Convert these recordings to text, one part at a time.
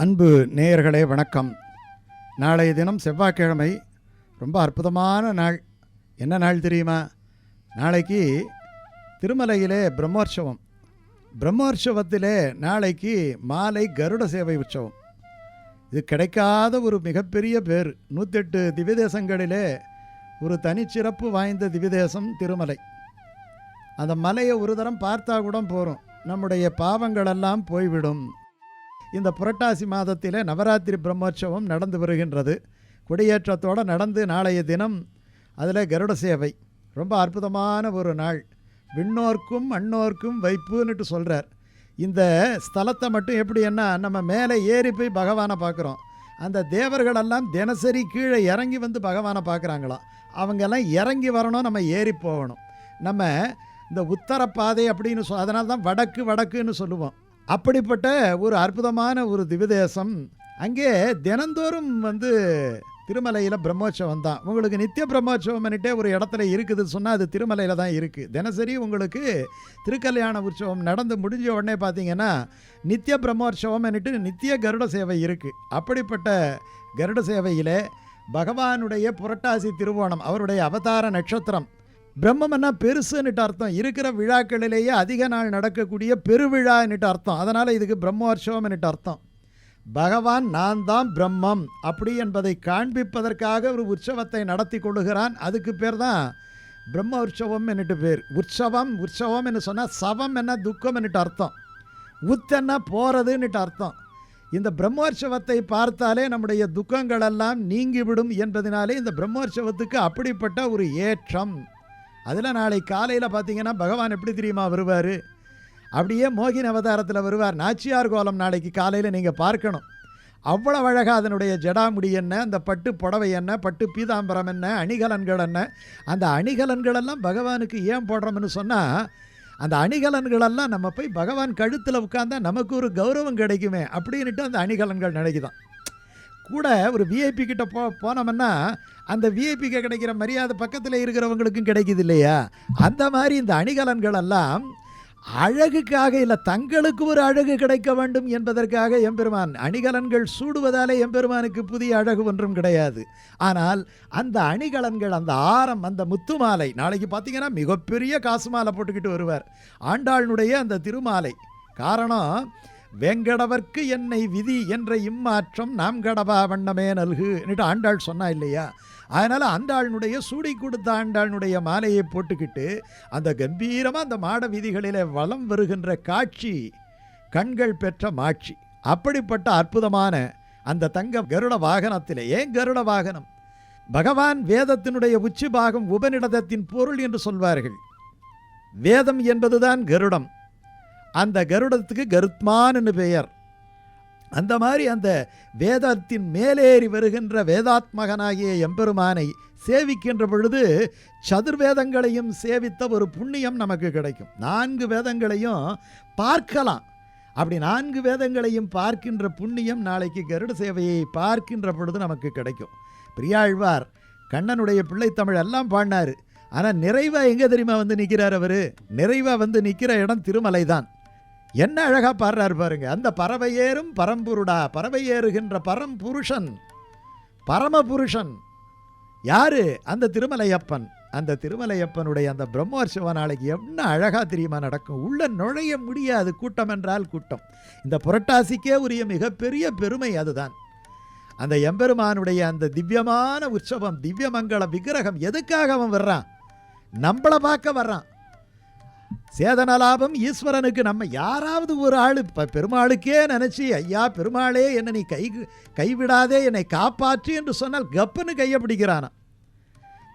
அன்பு நேயர்களே வணக்கம். நாளைய தினம் செவ்வாய்க்கிழமை ரொம்ப அற்புதமான நாள். என்ன நாள் தெரியுமா? நாளைக்கு திருமலையிலே பிரம்மோற்சவம். பிரம்மோற்சவத்திலே நாளைக்கு மாலை கருட சேவை உற்சவம். இது கிடைக்காத ஒரு மிகப்பெரிய பேர். நூற்றெட்டு திவ்யதேசங்களிலே ஒரு தனிச்சிறப்பு வாய்ந்த திவ்யதேசம் திருமலை. அந்த மலையை ஒரு தரம் பார்த்தா கூட போகிறோம் நம்முடைய பாவங்களெல்லாம் போய்விடும். இந்த புரட்டாசி மாதத்திலே நவராத்திரி பிரம்மோற்சவம் நடந்து வருகின்றது. கொடியேற்றத்தோடு நடந்து நாளைய தினம் அதில் கருட சேவை. ரொம்ப அற்புதமான ஒரு நாள். விண்ணோர்க்கும் மண்ணோர்க்கும் வைப்புன்னுட்டு சொல்கிறார் இந்த ஸ்தலத்தை மட்டும் எப்படின்னா நம்ம மேலே ஏறி போய் பகவானை பார்க்குறோம். அந்த தேவர்களெல்லாம் தினசரி கீழே இறங்கி வந்து பகவானை பார்க்குறாங்களாம் அவங்கெல்லாம் இறங்கி வரணும் நம்ம ஏறி போகணும். நம்ம இந்த உத்தரப்பாதை பாதை அப்படின்னு சொ அதனால தான் வடக்கு வடக்குன்னு சொல்லுவோம். அப்படிப்பட்ட ஒரு அற்புதமான ஒரு திவ்யதேசம். அங்கே தினந்தோறும் வந்து திருமலையில் பிரம்மோற்சவம் தான். உங்களுக்கு நித்திய பிரம்மோற்சவம்னுட்டே ஒரு இடத்துல இருக்குது. சொன்னால் அது திருமலையில் தான் இருக்குது தினசரி உங்களுக்கு திருக்கல்யாண உற்சவம் நடந்து முடிஞ்ச உடனே பார்த்தீங்கன்னா நித்திய பிரம்மோற்சவம்னுட்டு நித்திய கருட சேவை இருக்குது அப்படிப்பட்ட கருட சேவையில் பகவானுடைய புரட்டாசி திருவோணம் அவருடைய அவதார நட்சத்திரம் பிரம்மம்னா பெருசுன்னுட்டு அர்த்தம். இருக்கிற விழாக்களிலேயே அதிக நாள் நடக்கக்கூடிய பெருவிழான்னுட்டு அர்த்தம். அதனால் இதுக்கு பிரம்மோற்சவம்னுட்டு அர்த்தம். பகவான் நான் தான் பிரம்மம். அப்படி என்பதை காண்பிப்பதற்காக ஒரு உற்சவத்தை நடத்தி கொள்ளுகிறான். அதுக்கு பேர் தான் பிரம்ம உற்சவம் என்னட்டு பேர். உற்சவம் உற்சவம் என்று சொன்னால் சவம் என்ன துக்கம் என்னட்டு அர்த்தம் உத்தன்னா போகிறதுன்னுட்டு அர்த்தம். இந்த பிரம்மோற்சவத்தை பார்த்தாலே நம்முடைய துக்கங்களெல்லாம் நீங்கிவிடும் என்பதனாலே இந்த பிரம்மோற்சவத்துக்கு அப்படிப்பட்ட ஒரு ஏற்றம். அதில் நாளை காலையில் பார்த்தீங்கன்னா பகவான் எப்படி தெரியுமா வருவார்? அப்படியே மோகின் அவதாரத்தில் வருவார். நாச்சியார் கோலம் நாளைக்கு காலையில் நீங்கள் பார்க்கணும். அவ்வளவு அழகாக அதனுடைய ஜடாமுடி என்ன அந்த பட்டு புடவை என்ன பட்டு பீதாம்பரம் என்ன அணிகலன்கள் என்ன அந்த அணிகலன்களெல்லாம் பகவானுக்கு ஏன் போடுறோம்னு சொன்னால் அந்த அணிகலன்களெல்லாம் நம்ம போய் பகவான் கழுத்தில் உட்காந்தா நமக்கு ஒரு கௌரவம் கிடைக்குமே அப்படின்ட்டு அந்த அணிகலன்கள் நினைக்குதான். கூட ஒரு விஐபி கிட்ட போ போனோம்னா அந்த விஐபிக்கு கிடைக்கிற மரியாதை பக்கத்தில் இருக்கிறவங்களுக்கும் கிடைக்குது இல்லையா? அந்த மாதிரி இந்த அணிகலன்கள் எல்லாம் அழகுக்காக இல்லை தங்களுக்கு ஒரு அழகு கிடைக்க வேண்டும் என்பதற்காக எம்பெருமான் அணிகலன்கள் சூடுவதாலே எம்பெருமானுக்கு புதிய அழகு ஒன்றும் கிடையாது. ஆனால் அந்த அணிகலன்கள் அந்த ஆரம் அந்த முத்து மாலை நாளைக்கு பார்த்தீங்கன்னா மிகப்பெரிய காசு மாலை போட்டுக்கிட்டு வருவார். ஆண்டாளுடைய அந்த திருமாலை. காரணம் வேங்கடவர்க்கு என்னை விதி என்ற இம்மாற்றம் நாம் கடவா வண்ணமே நல்கு என்று ஆண்டாள் சொன்னா இல்லையா? அதனால் அந்த ஆளுடைய சூடி கொடுத்த ஆண்டாளுடைய மாலையை போட்டுக்கிட்டு அந்த கம்பீரமாக அந்த மாட வீதிகளிலே வலம் வருகின்ற காட்சி கண்கள் பெற்ற மாட்சி அப்படிப்பட்ட அற்புதமான அந்த தங்க கருட வாகனத்திலே ஏன் கருட வாகனம்? பகவான் வேதத்தினுடைய உச்சி பாகம் உபநிடதத்தின் பொருள் என்று சொல்வார்கள். வேதம் என்பதுதான் கருடம். அந்த கருடத்துக்கு கருத்மான்னு பெயர். அந்த மாதிரி அந்த வேதத்தின் மேலேறி வருகின்ற வேதாத்மகனாகிய எம்பெருமானை சேவிக்கின்ற பொழுது சதுர்வேதங்களையும் சேவித்த ஒரு புண்ணியம் நமக்கு கிடைக்கும். நான்கு வேதங்களையும் பார்க்கலாம். அப்படி நான்கு வேதங்களையும் பார்க்கின்ற புண்ணியம் நாளைக்கு கருட சேவையை பார்க்கின்ற பொழுது நமக்கு கிடைக்கும். பிரியாழ்வார் கண்ணனுடைய பிள்ளைத்தமிழ் எல்லாம் பாடினார். ஆனால் நிறைவாக எங்கே தெரியுமா வந்து நிற்கிறார் அவர்? நிறைவாக வந்து நிற்கிற இடம் திருமலை தான் என்ன அழகா பாடுறாரு பாருங்க. அந்த பறவை ஏறும் பரம்புருடா பறவை ஏறுகின்ற பரம்புருஷன் பரமபுருஷன். யாரு? அந்த திருமலையப்பன். அந்த திருமலையப்பனுடைய அந்த பிரம்மோற்சவ நாளைக்கு என்ன அழகா தெரியுமா நடக்கும்? உள்ள நுழைய முடியாது கூட்டம் என்றால் கூட்டம். இந்த புரட்டாசிக்கே உரிய மிகப்பெரிய பெருமை அதுதான். அந்த எம்பெருமானுடைய அந்த திவ்யமான உற்சவம் திவ்யமங்கள விக்கிரகம் எதுக்காக அவன் வர்றான்? நம்மளை பார்க்க வர்றான். சேதனலாபம் ஈஸ்வரனுக்கு நம்ம யாராவது ஒரு ஆள் இப்போ பெருமாளுக்கே நினச்சி ஐயா பெருமாளே என்னை நீ கை கைவிடாதே என்னை காப்பாற்று என்று சொன்னால் கப்புன்னு கையை பிடிக்கிறானா?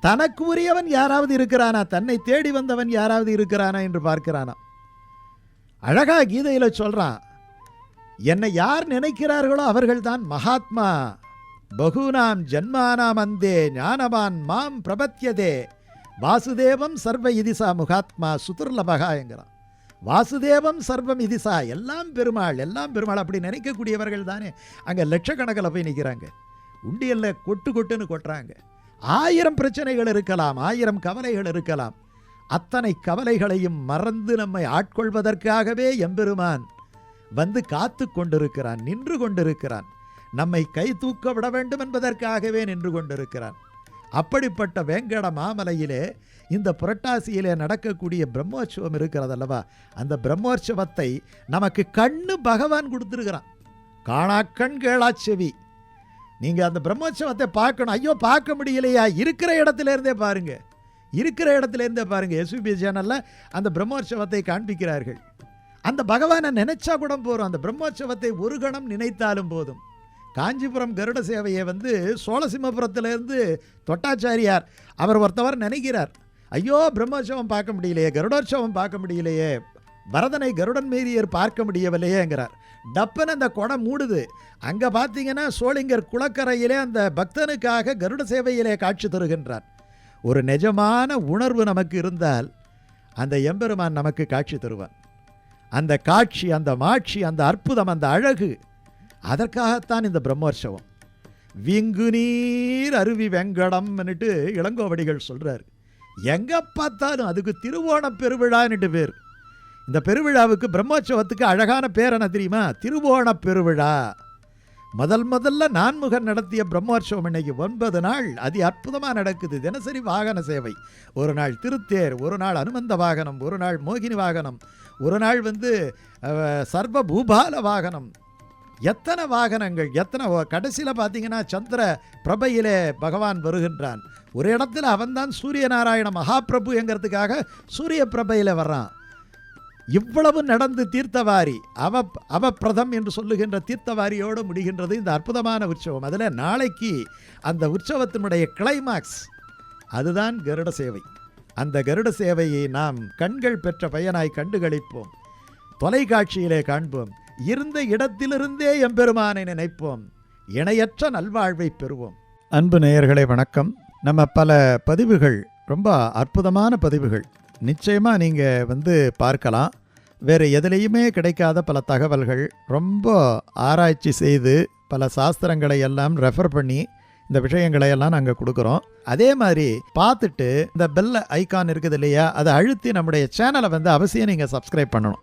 தனக்கு உரியவன் யாராவது இருக்கிறானா? தன்னை தேடி வந்தவன் யாராவது இருக்கிறானா என்று பார்க்கிறானா? அழகா கீதையில் சொல்றான் என்னை யார் நினைக்கிறார்களோ அவர்கள்தான் மகாத்மா. பகுனாம் ஜன்மானாம் அந்தே ஞானவான் மாம் பிரபத்தியதே வாசுதேவம் சர்வ இதிசா முகாத்மா சுதுர்லபகா என்கிறான். வாசுதேவம் சர்வம் இதிசா எல்லாம் பெருமாள் எல்லாம் பெருமாள் அப்படி நினைக்கக்கூடியவர்கள் தானே. அங்கே லட்சக்கணக்கில் போய் நிற்கிறாங்க உண்டியல்ல கொட்டு கொட்டுன்னு கொட்டுறாங்க. ஆயிரம் பிரச்சனைகள் இருக்கலாம் ஆயிரம் கவலைகள் இருக்கலாம். அத்தனை கவலைகளையும் மறந்து நம்மை ஆட்கொள்வதற்காகவே எம்பெருமான் வந்து காத்து கொண்டிருக்கிறான் நின்று கொண்டிருக்கிறான். நம்மை கை தூக்க விட வேண்டும் என்பதற்காகவே நின்று கொண்டிருக்கிறான். அப்படிப்பட்ட வேங்கட மாமலையிலே இந்த புரட்டாசியிலே நடக்கக்கூடிய பிரம்மோற்சவம் இருக்கிறதல்லவா? அந்த பிரம்மோற்சவத்தை நமக்கு கண்ணு பகவான் கொடுத்துருக்கிறான். காணாக்கண் கேளாச்செவி நீங்கள் அந்த பிரம்மோற்சவத்தை பார்க்கணும். ஐயோ பார்க்க முடியலையா? இருக்கிற இடத்துல இருந்தே இருக்கிற இடத்துலேருந்தே பாருங்கள் எஸ்விபி எஸ்பிபி சேனலில் அந்த பிரம்மோற்சவத்தை காண்பிக்கிறார்கள். அந்த பகவானை நினைச்சா கூட போகிறோம் அந்த பிரம்மோற்சவத்தை ஒரு கணம் நினைத்தாலும் போதும். காஞ்சிபுரம் கருட சேவையை வந்து சோழசிம்மபுரத்திலேருந்து தொட்டாச்சாரியார். அவர் ஒருத்தவர் நினைக்கிறார் ஐயோ பிரம்மோற்சவம் பார்க்க முடியலையே கருடோற்சவம் பார்க்க முடியலையே பரதனை கருடன் மீறியர் பார்க்க முடியவில்லையேங்கிறார். டப்புன்னு அந்த குடம் மூடுது. அங்கே பார்த்தீங்கன்னா சோளிங்கர் குளக்கரையிலே அந்த பக்தனுக்காக கருட சேவையிலே காட்சி தருகின்றார். ஒரு நிஜமான உணர்வு நமக்கு இருந்தால் அந்த எம்பெருமான் நமக்கு காட்சி தருவான் அந்த காட்சி அந்த மாட்சி அந்த அற்புதம் அந்த அழகு அதற்காகத்தான் இந்த பிரம்மோற்சவம் விங்கு நீர் அருவி வெங்கடம்னுட்டு இளங்கோவடிகள் சொல்கிறார் எங்கே பார்த்தாலும் அதுக்கு திருவோண பெருவிழான்னுட்டு பேர். இந்த பெருவிழாவுக்கு பிரம்மோற்சவத்துக்கு அழகான பேர் என்ன தெரியுமா? திருவோண பெருவிழா. முதல் முதல்ல நான்முகன் நடத்திய பிரம்மோற்சவம் இன்னைக்கு ஒன்பது நாள். அதி அற்புதமாக நடக்குது. தினசரி வாகன சேவை. ஒரு நாள் திருத்தேர் ஒரு நாள் அனுமந்த வாகனம் ஒரு நாள் மோகினி வாகனம் ஒரு நாள் வந்து சர்வ பூபால வாகனம் எத்தனை வாகனங்கள் எத்தனை கடைசியில் பார்த்தீங்கன்னா சந்திர பிரபையிலே பகவான் வருகின்றான். ஒரு இடத்துல அவன்தான் சூரிய நாராயண மகாபிரபு என்கிறதுக்காக சூரிய பிரபையில் வர்றான். இவ்வளவு நடந்து தீர்த்தவாரி அவ அவப்பிரதம் என்று சொல்லுகின்ற தீர்த்தவாரியோடு முடிகின்றது இந்த அற்புதமான உற்சவம். அதில் நாளைக்கு அந்த உற்சவத்தினுடைய கிளைமாக்ஸ் அதுதான் கருட சேவை. அந்த கருட சேவையை நாம் கண்கள் பெற்ற பயனாய் கண்டுகளிப்போம். தொலைக்காட்சியிலே காண்போம். இருந்த இடத்திலிருந்தே எம்பெருமானை நினைப்போம். இணையற்ற நல்வாழ்வை பெறுவோம். அன்பு நேயர்களே வணக்கம். நம்ம பல பதிவுகள் ரொம்ப அற்புதமான பதிவுகள். நிச்சயமாக நீங்கள் வந்து பார்க்கலாம். வேறு எதுலேயுமே கிடைக்காத பல தகவல்கள் ரொம்ப ஆராய்ச்சி செய்து பல சாஸ்திரங்களை எல்லாம் ரெஃபர் பண்ணி இந்த விஷயங்களை எல்லாம் நாங்கள் கொடுக்குறோம். அதே மாதிரி பார்த்துட்டு இந்த பெல் ஐகான் இருக்குது இல்லையா அதை அழுத்தி நம்முடைய சேனலை வந்து அவசியம் நீங்கள் சப்ஸ்கிரைப் பண்ணணும்.